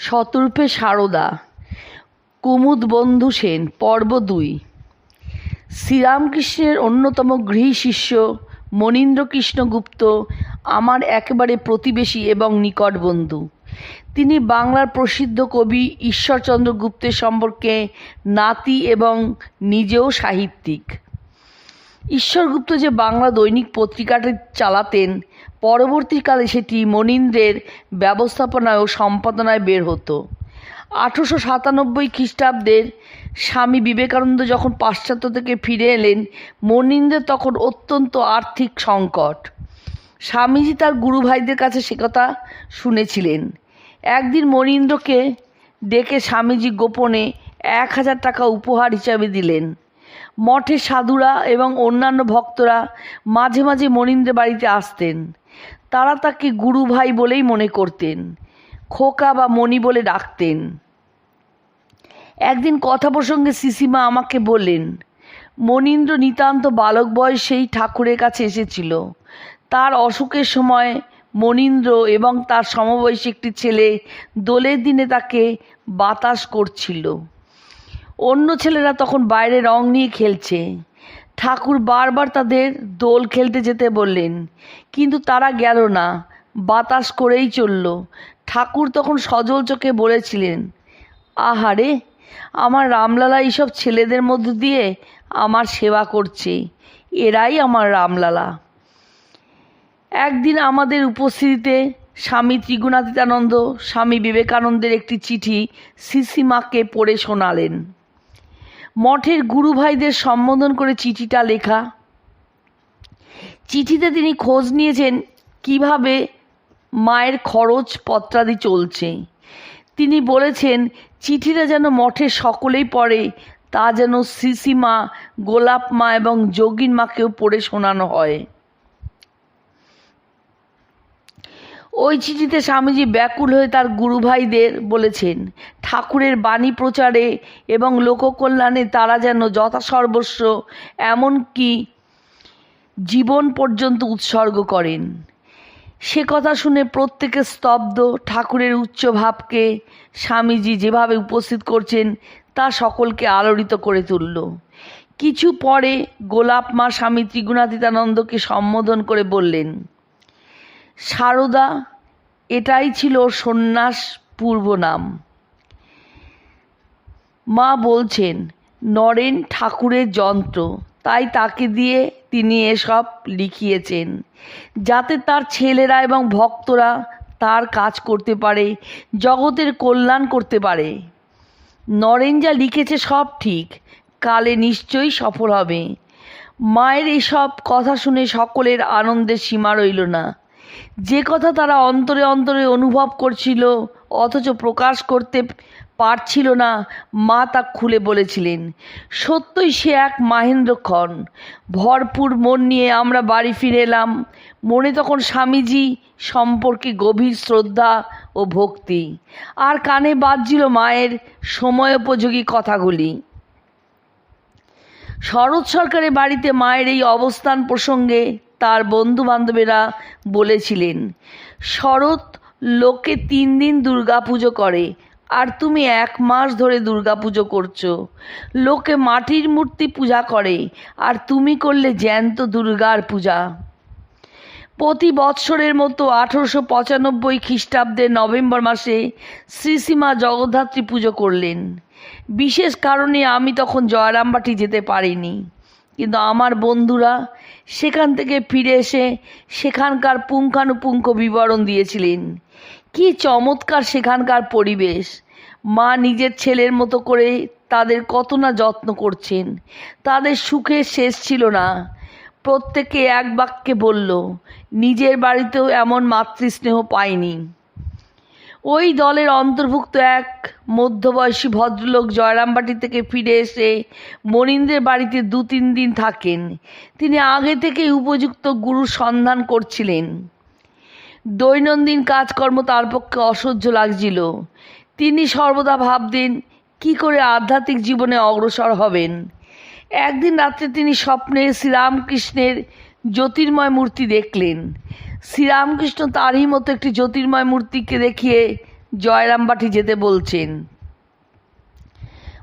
শতরূপে সারদা, কুমুদ বন্ধু সেন, পর্ব দুই। শ্রীরামকৃষ্ণের অন্যতম গৃহী শিষ্য মনীন্দ্রকৃষ্ণ গুপ্ত আমার একেবারে প্রতিবেশী এবং নিকট বন্ধু। তিনি বাংলার প্রসিদ্ধ কবি ঈশ্বরচন্দ্র গুপ্তের সম্পর্কে নাতি এবং নিজেও সাহিত্যিক। ঈশ্বরগুপ্ত যে বাংলা দৈনিক পত্রিকাটি চালাতেন, পরবর্তীকালে সেটি মনীন্দ্রের ব্যবস্থাপনায় ও সম্পাদনায় বের হতো। আঠেরোশো সাতানব্বই খ্রিস্টাব্দের স্বামী বিবেকানন্দ যখন পাশ্চাত্য থেকে ফিরে এলেন মনীন্দ্রের তখন অত্যন্ত আর্থিক সংকট। স্বামীজি তার গুরু ভাইদের কাছে সে কথা শুনেছিলেন। একদিন মনীন্দ্রকে ডেকে স্বামীজি গোপনে এক হাজার টাকা উপহার হিসাবে দিলেন। মঠের সাধুরা এবং অন্যান্য ভক্তরা মাঝে মাঝে মনীন্দ্রের বাড়িতে আসতেন। তারা তাকে গুরু ভাই বলেই মনে করতেন, খোকা বা মণি বলে ডাকতেন। একদিন কথা প্রসঙ্গে সিসিমা আমাকে বললেন, মনীন্দ্র নিতান্ত বালক বয়সেই ঠাকুরের কাছে এসেছিল। তার অসুখের সময় মনীন্দ্র এবং তার সমবয়সী একটি ছেলে দোলের দিনে তাকে বাতাস করছিল। অন্য ছেলেরা তখন বাইরে রং নিয়ে খেলছে। ঠাকুর বারবার তাদের দোল খেলতে যেতে বললেন, কিন্তু তারা গেল না, বাতাস করেই চলল। ঠাকুর তখন সজল চোখে বলেছিলেন, আহারে, আমার রামলালা এইসব ছেলেদের মধ্য দিয়ে আমার সেবা করছে, এরাই আমার রামলালা। একদিন আমাদের উপস্থিতিতে স্বামী ত্রিগুণাতীতানন্দ, স্বামী বিবেকানন্দের একটি চিঠি সিসিমাকে পড়ে শোনালেন। মঠের গুরুভাইদের সম্বোধন করে চিঠিটা লেখা। চিঠিতে তিনি খোঁজ নিয়েছেন কীভাবে মায়ের খরচ পত্রাদি চলছে। তিনি বলেছেন, চিঠিটা যেন মঠে সকলেই পড়ে, তা যেন সিসিমা গোলাপ মা এবং যোগিন মাকেও পড়ে শোনানো হয়। ওই চিঠিতে স্বামীজি ব্যাকুল হয়ে তার গুরু ভাইদের বলেছেন, ঠাকুরের বাণী প্রচারে এবং লোককল্যাণে তারা যেন যথাসর্বস্ব এমনকি জীবন পর্যন্ত উৎসর্গ করেন। সে কথা শুনে প্রত্যেকে স্তব্ধ। ঠাকুরের উচ্চ ভাবকে স্বামীজি যেভাবে উপস্থিত করছেন, তা সকলকে আলোড়িত করে তুলল। কিছু পরে গোলাপ মা স্বামী ত্রিগুণাতীতানন্দকে সম্বোধন করে বললেন সারদা, এটাই ছিল সন্ন্যাস পূর্ব নাম। মা বলছেন, নরেন ঠাকুরের যন্ত্র। তাই তাকে দিয়ে তিনি এসব লিখিয়েছেন। যাতে তার ছেলেরা এবং ভক্তরা তার কাজ করতে পারে, জগতের কল্যাণ করতে পারে। নরেন যা লিখেছে সব ঠিক, কালে নিশ্চয়ই সফল হবে। মায়ের এসব কথা শুনে সকলের আনন্দের সীমা রইল না। যে কথা তারা অন্তরে অন্তরে অনুভব করছিল, অথচ প্রকাশ করতে পারছিল না, মা তা খুলে বলেছিলেন। সত্যই সে এক মাহেন্দ্রক্ষণ ভরপুর মন নিয়ে আমরা বাড়ি ফিরে এলাম। মনে তখন স্বামীজি সম্পর্কে গভীর শ্রদ্ধা ও ভক্তি। আর কানে বাজছিল মায়ের সময়োপযোগী কথাগুলি। শরৎ সরকারের বাড়িতে মায়ের এই অবস্থান প্রসঙ্গে তার বন্ধু বান্ধবেরা বলেছিলেন, শরৎ লোকে তিন দিন দুর্গা পুজো করে, আর তুমি এক মাস ধরে দুর্গা পুজো করছ। লোকে মাটির মূর্তি পূজা করে, আর তুমি করলে জ্যান্ত দুর্গার পূজা। প্রতি বৎসরের মতো আঠেরোশো পঁচানব্বই খ্রিস্টাব্দের নভেম্বর মাসে শ্রীসীমা জগদ্ধাত্রী পুজো করলেন। বিশেষ কারণে আমি তখন জয়রামবাটি যেতে পারিনি। কিন্তু আমার বন্ধুরা সেখান থেকে ফিরে এসে সেখানকার পুঙ্খানুপুঙ্খ বিবরণ দিয়েছিলেন। কি চমৎকার সেখানকার পরিবেশ। মা নিজের ছেলের মতো করে তাদের কত না যত্ন করছেন। তাদের সুখের শেষ ছিল না। প্রত্যেকে এক বাক্যে বলল, নিজের বাড়িতেও এমন মাতৃস্নেহ পায়নি ওই দলের অন্তর্ভুক্ত এক মধ্যবয়সী ভদ্রলোক জয়রামবাটি থেকে ফিরে এসে মনীন্দ্রের বাড়িতে দু তিন দিন থাকেন। তিনি আগে থেকেই উপযুক্ত গুরুর সন্ধান করছিলেন। দৈনন্দিন কাজকর্ম তার পক্ষে অসহ্য লাগছিল। তিনি সর্বদা ভাবতেন, কি করে আধ্যাত্মিক জীবনে অগ্রসর হবেন? একদিন রাত্রে তিনি স্বপ্নে শ্রীরামকৃষ্ণের জ্যোতির্ময় মূর্তি দেখলেন। শ্রীরামকৃষ্ণ তারই মতো একটি জ্যোতির্ময় মূর্তিকে দেখিয়ে জয়রামবাটি যেতে বলছেন।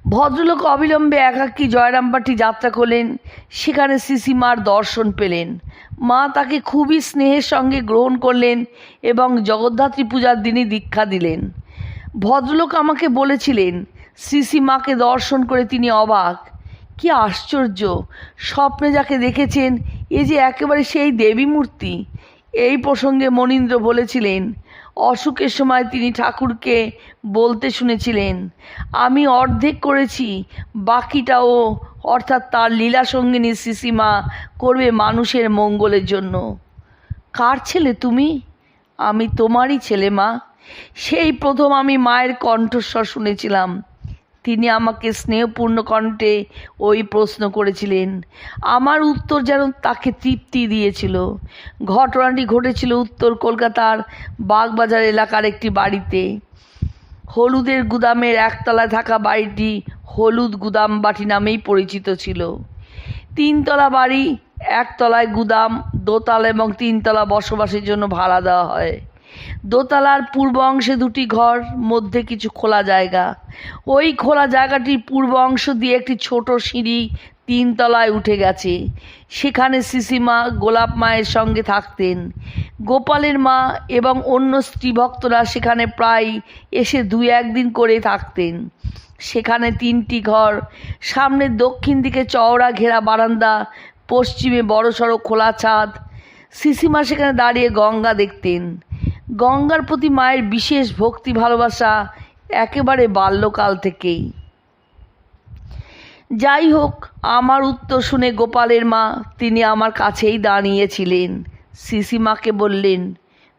ভদ্রলোক অবিলম্বে একাকী জয়রামবাটি যাত্রা করলেন। সেখানে সিসিমার দর্শন পেলেন। মা তাকে খুবই স্নেহের সঙ্গে গ্রহণ করলেন এবং জগদ্ধাত্রী পূজার দিনই দীক্ষা দিলেন। ভদ্রলোক আমাকে বলেছিলেন সিসিমাকে দর্শন করে তিনি অবাক। কি আশ্চর্য! স্বপ্নে যাকে দেখেছেন, এ যে একেবারে সেই দেবী মূর্তি। এই প্রসঙ্গে মনীন্দ্র বলেছিলেন, অসুখের সময় তিনি ঠাকুরকে বলতে শুনেছিলেন, আমি অর্ধেক করেছি, বাকিটাও অর্থাৎ তার লীলা সঙ্গিনী সিসিমা করবে মানুষের মঙ্গলের জন্য। কার ছেলে তুমি? আমি তোমারই ছেলে মা। সেই প্রথম আমি মায়ের কণ্ঠস্বর শুনেছিলাম। তিনি আমাকে স্নেহপূর্ণ কণ্ঠে ওই প্রশ্ন করেছিলেন, আমার উত্তর যেন তাকে তৃপ্তি দিয়েছিল। ঘটনাটি ঘটেছিল উত্তর কলকাতার বাগবাজার এলাকার একটি বাড়িতে। হলুদের গুদামের একতলায় থাকা বাড়িটি হলুদ গুদাম বাটি নামেই পরিচিত ছিল। তিনতলা বাড়ি, একতলায় গুদাম, দোতলা এবং তিনতলা বসবাসের জন্য ভাড়া দেওয়া হয়। দোতলার পূর্ব অংশে দুটি ঘর, মধ্যে কিছু খোলা জায়গা। ওই খোলা জায়গাটির পূর্ব অংশ দিয়ে একটি ছোট সিঁড়ি তিনতলায় উঠে গেছে। সেখানে সিসিমা গোলাপ মায়ের সঙ্গে থাকতেন। গোপালের মা এবং অন্য স্ত্রীভক্তরা সেখানে প্রায় এসে দুই একদিন করে থাকতেন। সেখানে তিনটি ঘর, সামনে দক্ষিণ দিকে চওড়া ঘেরা বারান্দা, পশ্চিমে বড়সড় খোলা ছাদ। সিসিমা সেখানে দাঁড়িয়ে গঙ্গা দেখতেন। গঙ্গার প্রতি মায়ের বিশেষ ভক্তি, ভালোবাসা একেবারে বাল্যকাল থেকেই। যাই হোক, আমার উত্তর শুনে গোপালের মা তিনি আমার কাছেই দাঁড়িয়েছিলেন। সিসিমাকে বললেন,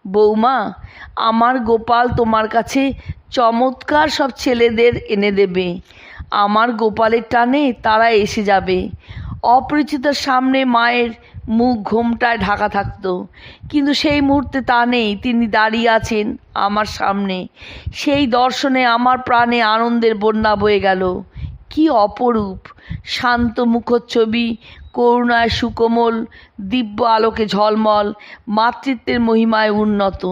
বৌমা, আমার গোপাল তোমার কাছে চমৎকার সব ছেলেদের এনে দেবে। আমার গোপালের টানে তারা এসে যাবে। অপরিচিতের সামনে মায়ের মুখ ঘোমটায় ঢাকা থাকতো। কিন্তু সেই মুহূর্তে তা নেই, তিনি দাঁড়িয়ে আছেন আমার সামনে। সেই দর্শনে আমার প্রাণে আনন্দের বন্যা বয়ে গেল। কি অপরূপ! শান্ত মুখচ্ছবি, করুণায় সুকোমল, দিব্য আলোকে ঝলমল, মাতৃত্বের মহিমায় উন্নত।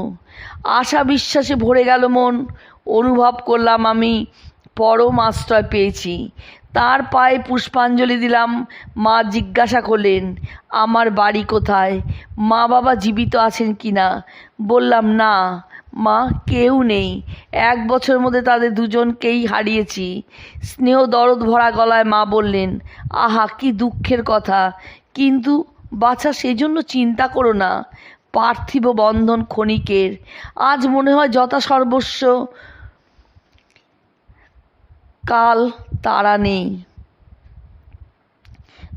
আশা বিশ্বাসে ভরে গেল মন, অনুভব করলাম আমি পরম আশ্রয় পেয়েছি। তার পায়ে পুষ্পাঞ্জলি দিলাম। মা জিজ্ঞাসা করলেন, আমার বাড়ি কোথায়? মা বাবা জীবিত আছেন কি না? বললাম, না, মা কেউ নেই। এক বছরের মধ্যে তাদের দুজনকেই হারিয়েছি। স্নেহ দরদ ভরা গলায় মা বললেন, আহা, কি দুঃখের কথা। কিন্তু বাছা, সেজন্য চিন্তা করো না। পার্থিব বন্ধন ক্ষণিকের। আজ মনে হয় যথা সর্বস্ব কাল তারা নেই।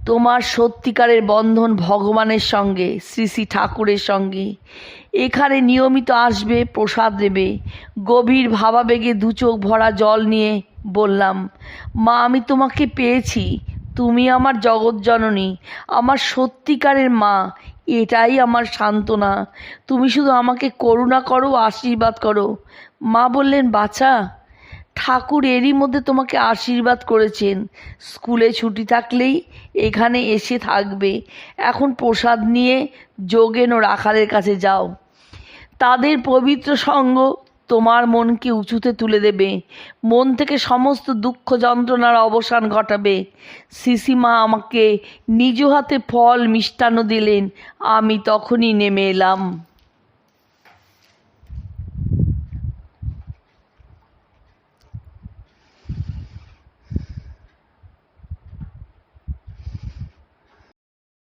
তোমার সত্যিকারের বন্ধন ভগবানের সঙ্গে, শ্রী শ্রী ঠাকুরের সঙ্গে। এখানে নিয়মিত আসবে, প্রসাদ দেবে গভীর ভাবাবেগে দু চোখ ভরা জল নিয়ে বললাম, মা, আমি তোমাকে পেয়েছি। তুমি আমার জগৎজননী আমার সত্যিকারের মা। এটাই আমার সান্ত্বনা। তুমি শুধু আমাকে করুণা করো, আশীর্বাদ করো। মা বললেন, বাছা ঠাকুর এরই মধ্যে তোমাকে আশীর্বাদ করেছেন। স্কুলে ছুটি থাকলেই এখানে এসে থাকবে। এখন প্রসাদ নিয়ে যোগেন ও রাখালের কাছে যাও। তাদের পবিত্র সঙ্গ তোমার মনকে উঁচুতে তুলে দেবে। মন থেকে সমস্ত দুঃখ যন্ত্রণার অবসান ঘটাবে। সিসিমা আমাকে নিজ হাতে ফল মিষ্টান্ন দিলেন। আমি তখনই নেমে এলাম।